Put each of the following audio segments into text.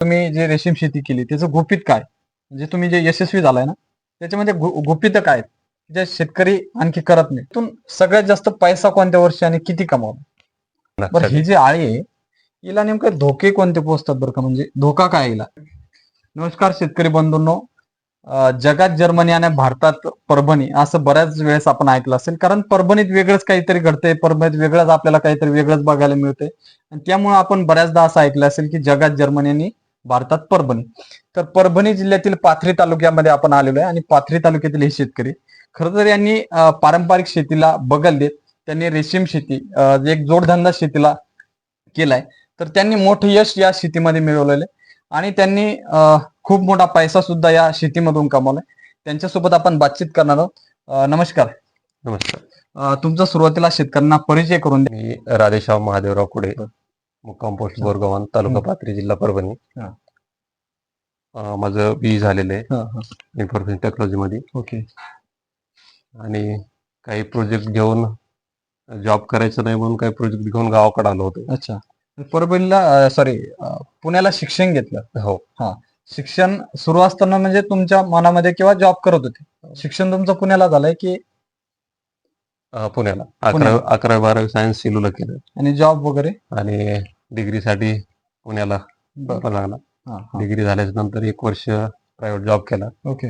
तुम्ही जे रेशीम शेती केली त्याचं गुपित काय? म्हणजे तुम्ही जे यशस्वी झालाय ना त्याच्यामध्ये गुपित काय? जे शेतकरी आणखी करत नाही. त्यातून सगळ्यात जास्त पैसा कोणत्या वर्षी आणि किती कमावला? बरं ही जी आळी आहे हिला नेमकं धोके कोणते पोचतात बरं का? म्हणजे धोका काय हिला? नमस्कार शेतकरी बंधूंनो. जगात जर्मनी आणि भारतात परभणी असं बऱ्याच वेळेस आपण ऐकलं असेल. कारण परभणीत वेगळंच काहीतरी घडतंय परभणीत वेगळंच आपल्याला काहीतरी वेगळंच बघायला मिळतंय. आणि त्यामुळे आपण बऱ्याचदा असं ऐकलं असेल की जगात जर्मनी आणि भारतात परभणी. तर परभणी जिल्ह्यातील पाथरी तालुक्यामध्ये आपण आलेलो आहे आणि पाथरी तालुक्यातील हे शेतकरी खरं तर यांनी पारंपरिक शेतीला बगल देत त्यांनी रेशीम शेती एक जोडधंदा शेतीला केलाय. तर त्यांनी मोठं यश या शेतीमध्ये मिळवलेलं आहे आणि त्यांनी खूप मोठा पैसा सुद्धा या शेतीमधून कमावलाय. त्यांच्यासोबत आपण बातचीत करणार आहोत. नमस्कार. नमस्कार. तुमचा सुरुवातीला शेतकऱ्यांना परिचय करून मी राधेशाव महादेवराव कुडे. बर. मुक्काम पोस्ट बोरगावान तालुका हं. पाथरी जिल्हा परभणी. हा. अं, माझं बी झालेलं आहे. हं, हं. इन्फॉर्मेशन टेक्नॉलॉजी मध्ये ओके. आणि काही प्रोजेक्ट घेऊन जॉब करायचं नाही म्हणून काही प्रोजेक्ट घेऊन गावाकडे आलो होतो. अच्छा. परभणीला सॉरी पुण्याला शिक्षण घेतलं. हो. शिक्षण सुरू असताना म्हणजे तुमच्या मनामध्ये किंवा जॉब करत होते. शिक्षण तुमचं पुण्याला झालंय की अं, पुण्याला. अकरावी अकरावी बारावी सायन्स सेलूला केलं. आणि जॉब वगैरे? आणि डिग्रीसाठी पुण्याला बरं. लागला. हा, हा. डिग्री झाल्याच्यानंतर एक वर्ष प्रायव्हेट जॉब केला. ओके.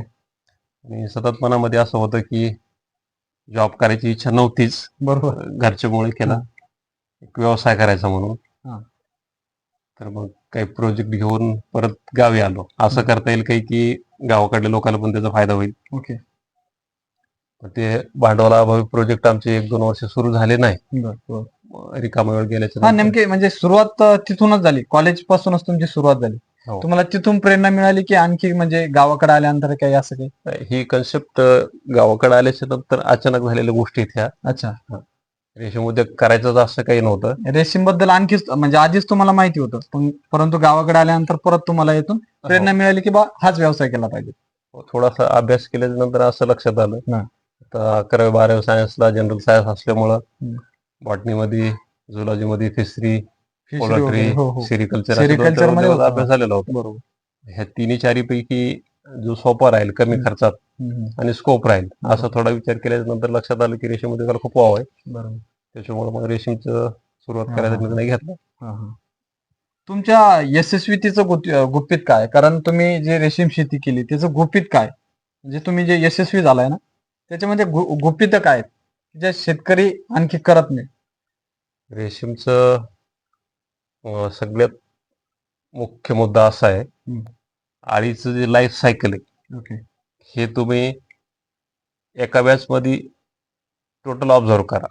आणि सतत मनामध्ये असं होतं की जॉब करायची इच्छा नव्हतीच. बरोबर. घरच्यामुळे केला. एक व्यवसाय करायचा म्हणून. तर मग काही प्रोजेक्ट घेऊन परत गावी आलो. असं करता येईल काही की गावाकडल्या लोकांना पण त्याचा फायदा होईल. ओके. ते भांडवलाअभावी प्रोजेक्ट आमचे एक दोन वर्ष सुरू झाले नाही. रिकामा वेळ गेल्याच्या हा नेमके म्हणजे सुरुवात अं, तिथूनच झाली. कॉलेज पासूनच तुमची सुरुवात झाली. हो. तुम्हाला तिथून प्रेरणा मिळाली की आणखी म्हणजे गावाकडे आल्यानंतर काही असं काही? ही कन्सेप्ट गावाकडे आल्याच्यानंतर अचानक झालेल्या गोष्टी आहेत ह्या. अच्छा. रेशीम उद्योग करायचं असं काही नव्हतं. रेशीमबद्दल आणखीच म्हणजे आधीच तुम्हाला माहिती होतं. पण परंतु गावाकडे आल्यानंतर परत तुम्हाला येथून प्रेरणा मिळाली की बा हाच व्यवसाय केला पाहिजे. हो, थोडासा अभ्यास केल्याच्यानंतर असं लक्षात आलं. हा. अकरावी बारावी सायन्सला जनरल सायन्स असल्यामुळं हम्म. बॉटनी मध्ये झुलॉजी मध्ये फिशरी पोल्ट्री सेरिकल्चरमध्ये. अभ्यास झालेला होता बरोबर ह्या तिन्ही चारी पैकी जो सोपा राहील कमी. खर्चात. आणि स्कोप राहील. असा थोडा विचार केल्याच्यानंतर लक्षात आलं की रेशीम उद्योगाला खूप वाव आहे त्याच्यामुळे मग रेशीमचं सुरुवात करायचा. निर्णय घेतला. तुमच्या यशस्वीतेचं गुपित काय कारण तुम्ही जे रेशीम शेती केली त्याचं गुपित काय म्हणजे तुम्ही जे यशस्वी झालाय ना त्याच्यामध्ये गुपित काय? जे शेतकरी आणखी करत नाही रेशीमचं सगळ्यात मुख्य मुद्दा असा आहे. आळीचं जे लाईफ सायकल आहे हे तुम्ही एका बॅच मध्ये टोटल ऑब्झर्व करा.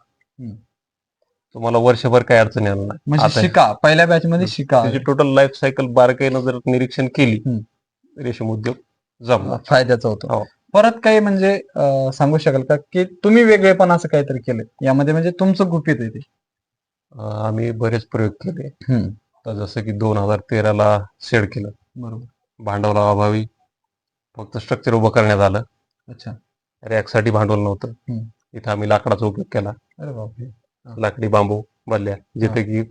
तुम्हाला वर्षभर काही अडचण येणार नाही म्हणजे शिका पहिल्या बॅच मध्ये. शिका टोटल लाईफ सायकल बारकाईनं जर निरीक्षण केली. रेशीम उद्योग जमला फायद्याचं होतं हो. परत काही म्हणजे अं, सांगू शकाल का की तुम्ही वेगळेपण असं काहीतरी केलं यामध्ये म्हणजे तुमचं गुपित आहे ते. अं, आम्ही बरेच प्रयोग केले. तर जसं की दोन हजार तेराला सेड केलं. बरोबर. भांडवलाअभावी फक्त स्ट्रक्चर उभं करण्यात आलं. अच्छा. रॅकसाठी भांडवल नव्हतं. हम्म. इथं आम्ही लाकडाचा उपयोग केला. अरे बापरे. लाकडी बांबू बदल्या जिथे की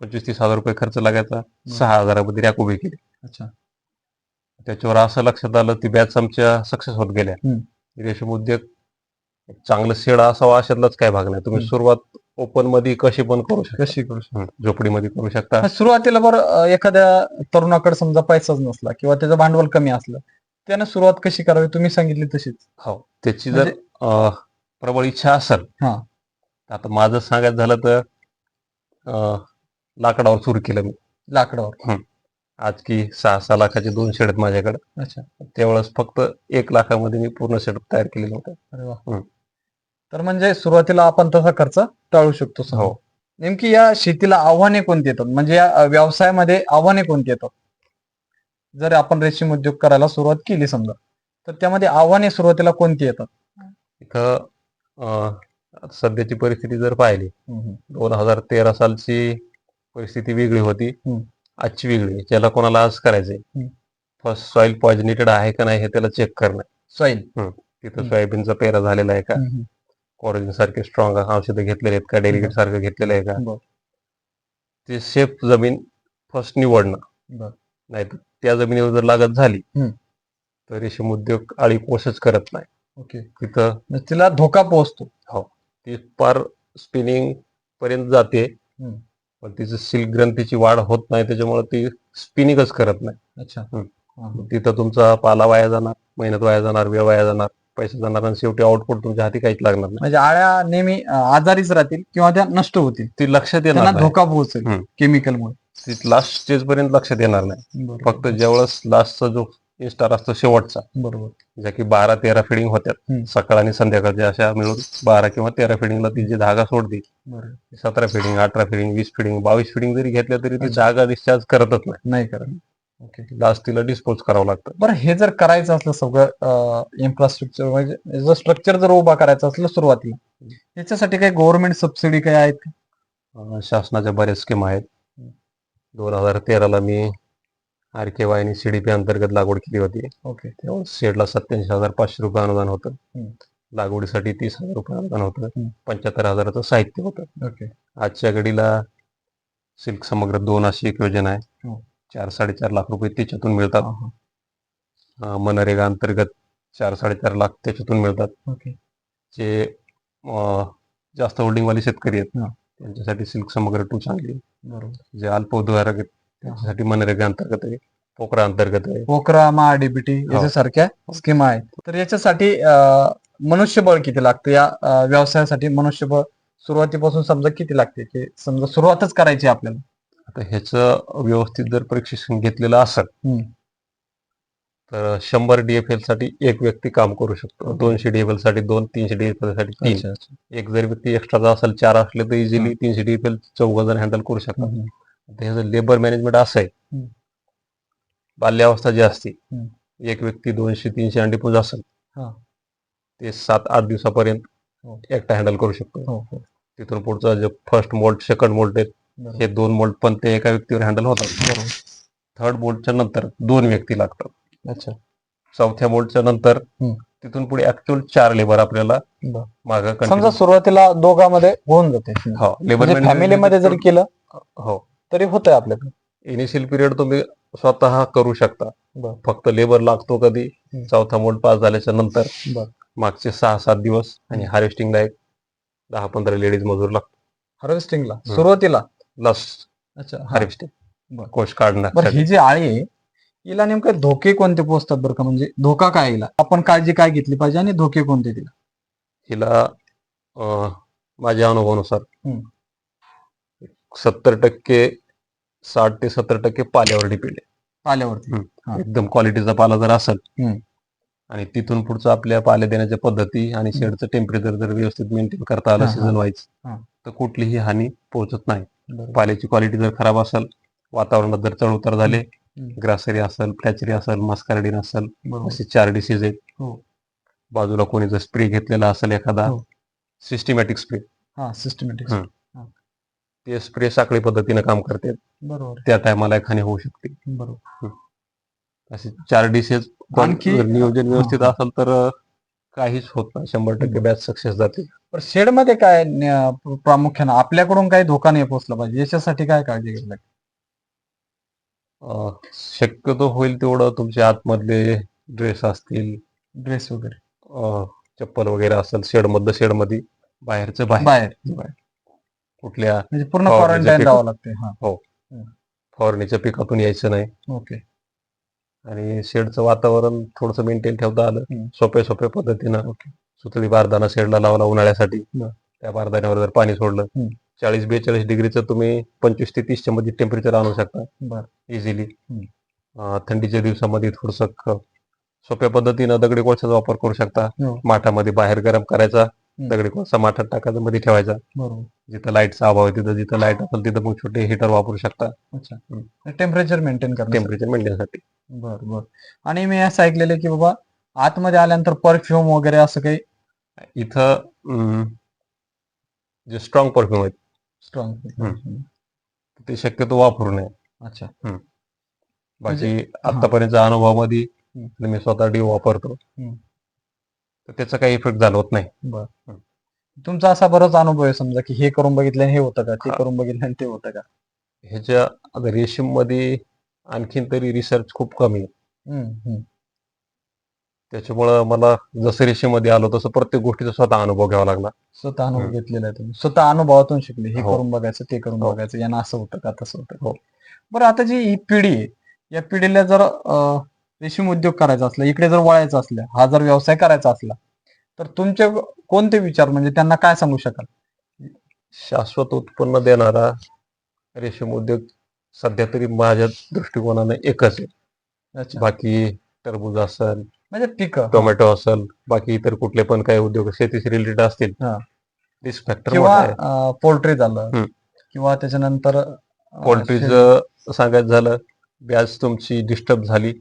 पंचवीस तीस हजार रुपये खर्च लागायचा. सहा हजारामध्ये रॅक उभी केली. अच्छा. त्याच्यावर असं लक्षात आलं ती बॅच आमच्या सक्सेस होत गेल्या. रेशीम उद्योग एक चांगलं शेड असावा अशातलाच काय भाग नाही. तुम्ही. सुरुवात ओपनमध्ये कशी पण करू शकता. कशी करू शकतो. झोपडीमध्ये करू शकता. सुरुवातीला बरं एखाद्या तरुणाकडे समजा पैसाच नसला किंवा त्याचं भांडवल कमी असलं त्यानं सुरुवात कशी करावी? तुम्ही सांगितली तशीच. हो. त्याची जर म्हणजे- प्रबळ इच्छा असेल. आता माझं सांगायचं झालं तर लाकडावर सुरू केलं मी. लाकडावर. आज की सहा सहा लाखाचे दोन शेड आहेत माझ्याकडे. अच्छा. त्यावेळेस फक्त एक लाखामध्ये मी पूर्ण सेटअप तयार केलेलं होतं. अरे वा. हम्म. तर म्हणजे सुरुवातीला आपण तसा खर्च टाळू शकतो. हो. नेमकी या शेतीला आव्हाने कोणती येतात? म्हणजे या अं, व्यवसायामध्ये आव्हाने कोणती येतात? जर आपण रेशीम उद्योग करायला सुरुवात केली समजा तर त्यामध्ये आव्हाने सुरुवातीला कोणती येतात? इथं अं, आता सध्याची परिस्थिती जर पाहिली दोन हजार तेरा सालची परिस्थिती वेगळी होती. हम्म. आजची वेगळी. ज्याला कोणाला आज करायचंय. फर्स्ट सॉइल पॉइजनेटेड आहे का नाही हे त्याला चेक करणं. सॉईल तिथं. सोयाबीनचा पेरा झालेला आहे का? कोरोजिन सारखे स्ट्रॉंग औषधं घेतलेले आहेत का? डेलिगेट सारखं घेतलेलं आहे का. ते सेफ जमीन फर्स्ट निवडणं. बरं. नाहीतर त्या जमिनीवर जर लागत झाली. तर रेशीम उद्योग आळी पोषच करत नाही. ओके. तिथं म्हणजे तिला धोका पोहोचतो. ती पार स्पिनिंग पर्यंत जाते. पण तिचं सिल्क ग्रंथीची वाढ होत नाही त्याच्यामुळे ती स्पिनिंगच करत नाही. अच्छा. तिथं तुमचा पाला वाया जाणार मेहनत वाया जाणार वेळ वाया जाणार पैसे जाणार आणि शेवटी आउटपुट तुमच्या हाती काहीच लागणार नाही. म्हणजे आळ्या नेहमी आजारीच राहतील किंवा त्या नष्ट होतील. ती लक्षात येणार धोका पोहोचेल. केमिकलमुळे लास्ट स्टेज पर्यंत लक्षात येणार नाही. फक्त ज्यावेळेस लास्टचा जो इन्स्टार असतो शेवटचा. बरोबर. ज्या की बारा तेरा फिडिंग होत्यात. हम्म. सकाळ आणि संध्याकाळच्या अशा मिळून बारा किंवा तेरा फिडिंगला ती जी धागा सोडते बरोबर सतरा फिडिंग अठरा फिडिंग वीस फिडिंग बावीस फिडिंग जरी घेतल्या तरी ती. धागा डिस्चार्ज करतच नाही. नाही करत. ओके लास्ट तिला डिस्पोज करावं लागतं. बरं हे जर करायचं असलं सगळं इन्फ्रास्ट्रक्चर म्हणजे जर स्ट्रक्चर जर उभा करायचं असलं सुरुवातीला याच्यासाठी काही गव्हर्नमेंट सबसिडी काही आहेत? का? अं, शासनाच्या बऱ्याच स्कीम आहेत. दोन हजार तेराला मी आर के वाय आणि सीडीपी अंतर्गत लागवड केली होती ओके तेव्हा शेडला सत्याऐंशी हजार पाचशे रुपये अनुदान होतं हम्म. लागवडीसाठी तीस हजार रुपये अनुदान होतं हम्म. पंच्याहत्तर हजाराचं साहित्य होतं ओके आजच्या घडीला सिल्क समग्र दोन अशी एक योजना आहे हो. चार साडेचार लाख रुपये त्याच्यातून मिळतात हा, हा. अं, मनरेगा अंतर्गत चार साडेचार लाख त्याच्यातून मिळतात ओके जे अं, जास्त होल्डिंगवाले शेतकरी आहेत हा. त्यांच्यासाठी सिल्क समग्र टू चांगली आहे. बरोबर जे अल्प उद्योगक आहेत त्यांच्यासाठी मनरेगा अंतर्गत आहे पोकरा अंतर्गत आहे. पोखरा महाडीबीटी हो. याच्यासारख्या स्कीम आहेत. तर याच्यासाठी मनुष्यबळ किती लागतं? या व्यवसायासाठी मनुष्यबळ सुरुवातीपासून समजा किती लागते? की समजा सुरुवातच करायची आपल्याला. आता ह्याचं व्यवस्थित जर प्रशिक्षण घेतलेलं असेल. तर शंभर डीएफएलसाठी एक व्यक्ती काम करू शकतो. दोनशे डीएफएलसाठी दोन तीनशे डीएफएलसाठी तीन. एक जर व्यक्ती एक्स्ट्राचा असेल चार असले तर इझिली तीनशे डीएफएल चौघ जण हँडल करू शकतात. ह्याचं लेबर मॅनेजमेंट असं आहे. बाल्यावस्था जी असते. एक व्यक्ती दोनशे तीनशे अंडी पुंज असेल. ते सात आठ दिवसापर्यंत हो. एकटा हँडल करू शकतो हो हो तिथून पुढचं जे फर्स्ट मोल्ड सेकंड मोल्ड आहेत. हे दोन मोल्ड पण ते एका व्यक्तीवर हँडल होतात. थर्ड मोल्डच्या नंतर दोन व्यक्ती लागतात अच्छा चौथ्या मोल्डच्या नंतर. तिथून पुढे ऍक्च्युअल चार लेबर आपल्याला. माग समजा सुरुवातीला दोघांमध्ये होऊन जाते हो लेबर फॅमिलीमध्ये जरी केलं हो तरी होतंय आपल्याकडे इनिशियल पिरियड तुम्ही स्वतः करू शकता. फक्त लेबर लागतो कधी. चौथा मोड पास झाल्याच्यानंतर. मागचे सहा सात दिवस आणि. हार्वेस्टिंगला एक दहा पंधरा लेडीज मजूर लागतो हार्वेस्टिंगला सुरुवातीला लास्ट अच्छा. हार्वेस्टिंग. कोश काढण्यासाठी ही जी आळी आहे हिला नेमके धोके कोणते पोचतात बरं का म्हणजे धोका काय हिला आपण काळजी काय घेतली पाहिजे आणि धोके कोणते तिला हिला माझ्या अनुभवानुसार. सत्तर टक्के साठ ते सत्तर टक्के पाल्यावर डिपेंड आहे पाल्यावरती हा. एकदम क्वालिटीचा पाला जर असेल हम्म. आणि तिथून पुढचं आपल्या पाल्या देण्याच्या पद्धती आणि शेडचं टेम्परेचर जर व्यवस्थित मेंटेन करता आलं हा, हा. सीझन वाईज हा. तर कुठलीही हानी पोहोचत नाही बरोबर. पाल्याची क्वालिटी जर खराब असेल वातावरणात जर चढ उतार झाले हम्म. ग्रासरी असेल फ्लॅचरी असेल मस्कार्डिन असेल बरोबर. असे चार डिसीज आहेत हो. बाजूला कोणी जर स्प्रे घेतलेला असेल एखादा हो. सिस्टमॅटिक स्प्रे हा सिस्टमॅटिक हम्म. ते स्प्रे साखळी पद्धतीने काम करते. बरोबर. त्या टायमाला हानी होऊ शकते. बरोबर. असे चार डिशेस आणखी- नियोजन व्यवस्थित. असेल तर काहीच होत नाही. शंभर टक्के बॅच सक्सेस जाते. पण शेडमध्ये काय न- प्रामुख्यानं आपल्याकडून काही धोका नाही पोचला पाहिजे. याच्यासाठी काय काळजी घ्यायला लागेल? अं, शक्यतो होईल तेवढं तुमचे आतमधले ड्रेस असतील. ड्रेस वगैरे. अं, चप्पल वगैरे असेल शेड मधलं शेडमध्ये बाहेरचं बाहेर. बाहेर बाहेर. कुठल्या म्हणजे पूर्ण क्वारंटाईन. राहावं लागते हा फवारणीच्या पिकातून यायचं नाही ओके आणि शेडचं वातावरण थोडंसं मेंटेन ठेवता आलं हम्म. सोप्या सोप्या पद्धतीनं सुतळी बारदाना शेडला लावला उन्हाळ्यासाठी बरं. त्या बारदाण्यावर जर पाणी सोडलं हम्म. चाळीस बेचाळीस डिग्रीचं तुम्ही पंचवीस ते तीसच्या मध्ये टेम्परेचर आणू शकता बर इझिली. थंडीच्या दिवसामध्ये थोडस सोप्या पद्धतीनं दगडी कोळशाचा वापर करू शकता हो. माठामध्ये बाहेर गरम करायचा दगडी कोळसा माठात टाकायचा मध्ये ठेवायचा. बरोबर. जिथं लाईटचा अभाव आहे तिथं जिथं लाइट असेल तिथं मग छोटे हिटर वापरू शकता. अच्छा. टेम्परेचर मेंटेन करणे टेम्परेचर मेंटेनसाठी बर बर. आणि मी असं ऐकलेलं आहे की बाबा आतमध्ये आल्यानंतर परफ्यूम वगैरे असं काही? इथं अं, जे स्ट्रॉंग परफ्यूम आहेत. स्ट्रॉंग ते शक्यतो वापरू नये. अच्छा. बाकी म्हणजे- आतापर्यंतच्या अनुभवामध्ये मी स्वतः डी वापरतो. हम्म. तर त्याचा काही इफेक्ट जाणवत नाही बर तुमचा असा बराच अनुभव आहे समजा की हे करून बघितलं हे होतं का ते हा. करून बघितलं आणि ते होतं का ह्याच्या आता रेशीममध्ये आणखीन तरी रिसर्च खूप कमी आहे हम्म, हम्म. त्याच्यामुळं मला जसं रेशीमध्ये आलो तसं प्रत्येक गोष्टीचा स्वतः अनुभव घ्यावा लागला स्वतः अनुभव हम्म. घेतलेला आहे तुम्ही स्वतः अनुभवातून शिकले हे हो. करून बघायचं ते करून हो. बघायचं यांना असं होतं का तसं होतं हो. बरं आता जी ही पिढी आहे या पिढीला जर अं, रेशीम उद्योग करायचा असला इकडे जर वळायचा असला हा जर व्यवसाय करायचा असला तर तुमचे कोणते विचार म्हणजे त्यांना काय सांगू शकाल? शाश्वत उत्पन्न देणारा रेशीम उद्योग सध्या तरी माझ्या दृष्टिकोनाने एकच आहे. अच्छा. बाकी टरबूज असेल म्हणजे पिकं टोमॅटो असेल बाकी इतर कुठले पण काही उद्योग शेतीशी रिलेटेड असतील. रिस्क फॅक्टर किंवा पोल्ट्री झालं. किंवा त्याच्यानंतर पोल्ट्रीचं सांगायचं झालं व्याज तुमची डिस्टर्ब झाली.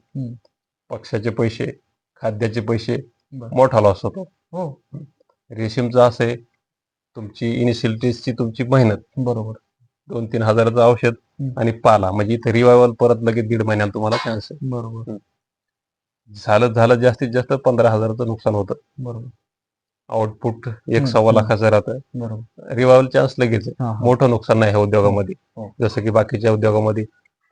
पक्षाचे पैसे खाद्याचे पैसे. मोठा लॉस होतो. हो. रेशीमचं असं आहे तुमची इनिशियलिटीजची तुमची मेहनत. बरोबर. दोन तीन हजाराचं औषध. आणि पाला म्हणजे इथे रिवायवल परत लगेच दीड महिन्याला तुम्हाला चान्स आहे. बरोबर. झालं झालं जास्तीत जास्त पंधरा हजाराचं नुकसान होतं. बरोबर. आउटपुट एक सव्वा. लाखाचं राहतं बरोबर. रिवायवल चान्स लगेच. मोठं नुकसान नाही ह्या उद्योगामध्ये. हो. जसं की बाकीच्या उद्योगामध्ये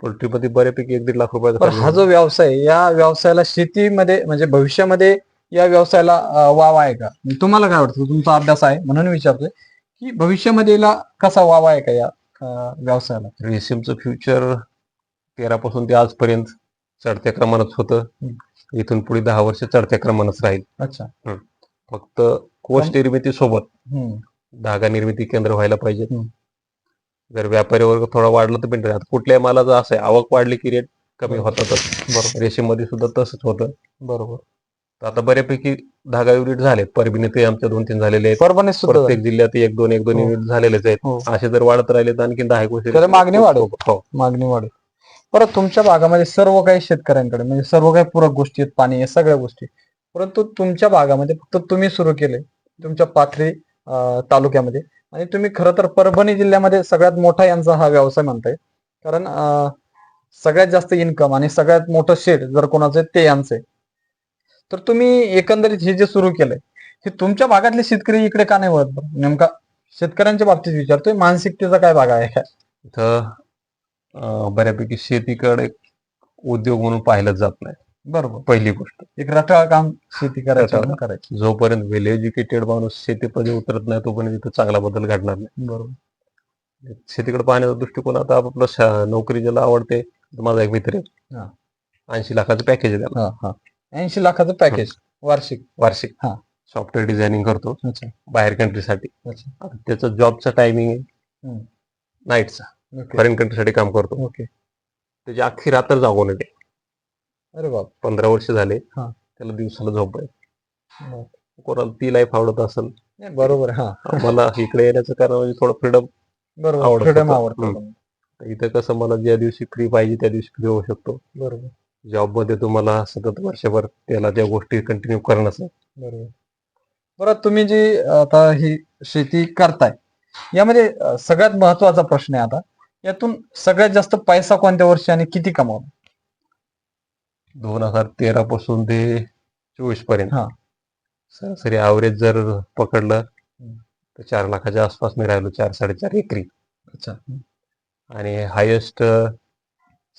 पोल्ट्रीमध्ये बऱ्यापैकी एक दीड लाख रुपयाचा हा. जो व्यवसाय या व्यवसायाला शेतीमध्ये म्हणजे भविष्यामध्ये या व्यवसायाला वाव आहे का? तुम्हाला काय वाटतं? तुमचा अभ्यास आहे म्हणून विचारतोय की भविष्यामध्ये याला कसा वाव आहे का या व्यवसायाला? रेशीमचं फ्युचर तेरापासून ते आजपर्यंत चढत्या क्रमानच होतं. इथून पुढे दहा वर्ष चढत्या क्रमानच राहील. अच्छा. फक्त कोष निर्मिती सोबत धागा निर्मिती केंद्र व्हायला पाहिजे. जर व्यापारी वर्ग थोडा वाढला तर पण कुठल्याही मालाचं असं आहे आवक वाढली की रेट कमी. होतातच. बरोबर. रेशीममध्ये सुद्धा तसंच होतं. बरोबर. तर आता बऱ्यापैकी धागा युनिट झालेत. परभणी ते आमच्या दोन तीन झालेले आहेत. परभणीत सुद्धा प्रत्येक जिल्ह्यात एक दोन एक दोन हो. युनिट झालेलेच आहेत. हो. असे जर वाढत राहिले तर आणखी दहा एक वर्ष मागणी वाढेल. हो. मागणी वाढेल. परत तुमच्या भागामध्ये सर्व काही शेतकऱ्यांकडे म्हणजे सर्व काही पूरक गोष्टी आहेत पाणी आहे सगळ्या गोष्टी. परंतु तुमच्या भागामध्ये फक्त तुम्ही सुरू केले. तुमच्या पाथरी तालुक्यामध्ये. आणि तुम्ही खरं तर परभणी जिल्ह्यामध्ये सगळ्यात मोठा यांचा हा व्यवसाय म्हणताय. कारण सगळ्यात जास्त इन्कम आणि सगळ्यात मोठं शेड जर कोणाचं आहे ते यांचं आहे. तर तुम्ही एकंदरीत हे जे सुरू केलंय हे तुमच्या भागातले शेतकरी इकडे का नाही वळत नेमका शेतकऱ्यांच्या बाबतीत विचारतोय मानसिकतेचा काय भाग आहे? काय इथं बऱ्यापैकी शेतीकडे उद्योग म्हणून पाहिलं जात नाही. बरोबर. पहिली गोष्ट. एक रटाळ काम शेती करायचं. करायचं. जोपर्यंत वेल एज्युकेटेड माणूस शेतीमध्ये उतरत नाही तोपर्यंत इथं चांगला बदल घडणार नाही. बरोबर. शेतीकडे पाहण्याचा दृष्टिकोन आता आपलं नोकरी ज्याला आवडते माझा एक मित्र. आहे. ऐंशी लाखाचं पॅकेज आहे त्याला. हा हा. ऐंशी लाखाचं पॅकेज वार्षिक. वार्षिक. हा. सॉफ्टवेअर डिझायनिंग करतो. अच्छा. बाहेर कंट्रीसाठी त्याचं जॉबचा टायमिंग आहे. नाईटचा फॉरेन कंट्रीसाठी काम करतो. ओके. त्याची अख्खी रात्र जागून येते. अरे बाप. पंधरा वर्ष झाले. हा. त्याला दिवसाला झोप आहे. कोणाला ती लाईफ आवडत असेल. नाही, बरोबर हा. मला इकडे येण्याचं कारण म्हणजे थोडं फ्रीडम बरोबर आवडत. फ्रीडम होतं. आवडतं हम्म. इथं कसं मला ज्या दिवशी फ्री पाहिजे त्या दिवशी फ्री होऊ शकतो. बरोबर. जॉबमध्ये तुम्हाला सतत वर्षभर त्याला त्या गोष्टी कंटिन्यू करणं असं. बरोबर. बरं तुम्ही जी आता ही शेती करताय यामध्ये अं, सगळ्यात महत्त्वाचा प्रश्न आहे आता. यातून सगळ्यात जास्त पैसा कोणत्या वर्षी आणि किती कमावला दोन हजार तेरा पासून ते चोवीसपर्यंत. हा. सरासरी ॲव्हरेज जर पकडलं. तर चार लाखाच्या आसपास मी राहिलो चार साडेचार एकरी. अच्छा. आणि हायेस्ट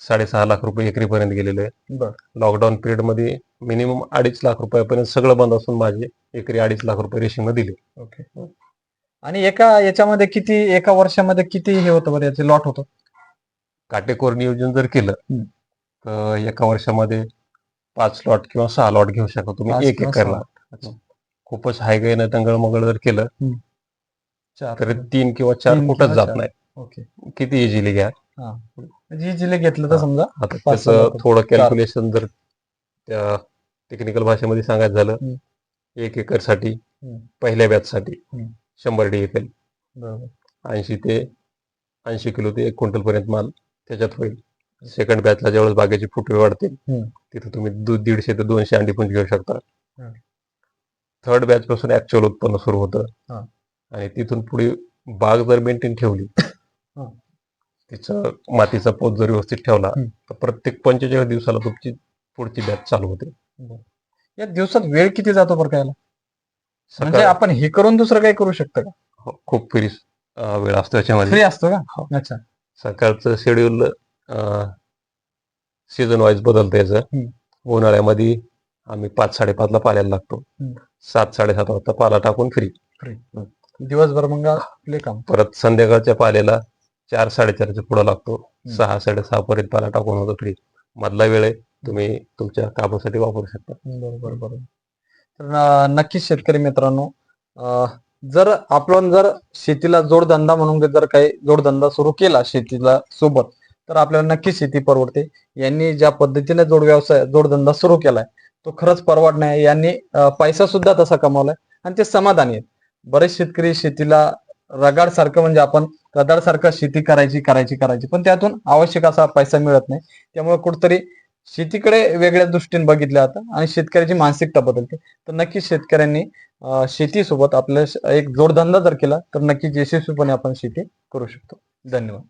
साडेसहा लाख रुपये एकरी पर्यंत गेलेलो आहे बर. लॉकडाऊन पिरियडमध्ये मिनिमम अडीच लाख रुपयापर्यंत सगळं बंद असून माझे एकरी अडीच लाख रुपये रेशीम दिले. ओके. आणि एका याच्यामध्ये किती एका वर्षामध्ये किती हे होतं बरं? याचे लॉट होतं? काटेकोर नियोजन जर केलं एका वर्षामध्ये पाच लॉट किंवा सहा लॉट घेऊ शकता तुम्ही एक एकरला. खूपच हाय गाय न टंगळ मंगळ जर केलं चार तर तीन किंवा चार कुठंच जात. नाही ओके किती इझिली घ्या म्हणजे ही जिले घेतलं तर. समजा त्याचं. थोडं कॅल्क्युलेशन जर त्या टेक्निकल भाषेमध्ये सांगायचं झालं. एक एकरसाठी. पहिल्या बॅच साठी. शंभर डी एल बरोबर ऐंशी ते ऐंशी किलो ते एक क्विंटल पर्यंत माल त्याच्यात होईल सेकंड बॅचला ज्यावेळेस बागेची फुटवे वाढतील. तिथे तुम्ही दू- दीडशे ते दोनशे अंडी पण घेऊ शकता हम्म. थर्ड बॅच पासून ऍक्च्युअल उत्पन्न सुरू होतं हा. आणि तिथून पुढे बाग जर मेंटेन ठेवली हा. तिचं मातीचा पोत जर व्यवस्थित ठेवला हम्म. तर प्रत्येक पंचेचाळीस दिवसाला तुमची पुढची बॅच चालू होते या दिवसात वेळ किती जातो बरं कायला म्हणजे सकाळ आपण हे करून दुसरं काही करू शकतो का हो, खूप फ्री वेळ असतो त्याच्यामध्ये फ्री असतो का हो. अच्छा सकाळचं शेड्यूल सीझन वाईज बदलतं याचं. उन्हाळ्यामध्ये आम्ही पाच साडेपाचला पाल्याला लागतो. सात साडेसात वाजता पाला टाकून फ्री दिवसभर मग आपले काम. परत संध्याकाळच्या पाल्याला चार साडेचारच्या पुढं लागतो. सहा साडेसहा पर्यंत पाला टाकून होतो फ्री मधला वेळ तुम्ही तुमच्या कामासाठी वापरू शकता. बरोबर बरोबर. तर नक्कीच शेतकरी मित्रांनो जर आपण जर शेतीला जोडधंदा म्हणून जर काही जोडधंदा सुरू केला शेतीला सोबत तर आपल्याला नक्कीच शेती परवडते. यांनी ज्या पद्धतीने जोड व्यवसाय जोडधंदा सुरू केलाय तो खरंच परवडणार आहे यांनी पैसा सुद्धा तसा कमावलाय आणि ते समाधानी आहेत. बरेच शेतकरी शेतीला रगाड सारखं म्हणजे आपण रदाड सारखं शेती करायची करायची करायची. पण त्यातून आवश्यक असा पैसा मिळत नाही. त्यामुळे कुठतरी शेतीकडे वेगळ्या दृष्टीने बघितलं जातं आणि शेतकऱ्याची मानसिकता बदलते. तर नक्कीच शेतकऱ्यांनी शेतीसोबत आपल्या एक जोडधंदा जर केला तर नक्कीच यशस्वीपणे आपण शेती करू शकतो. धन्यवाद.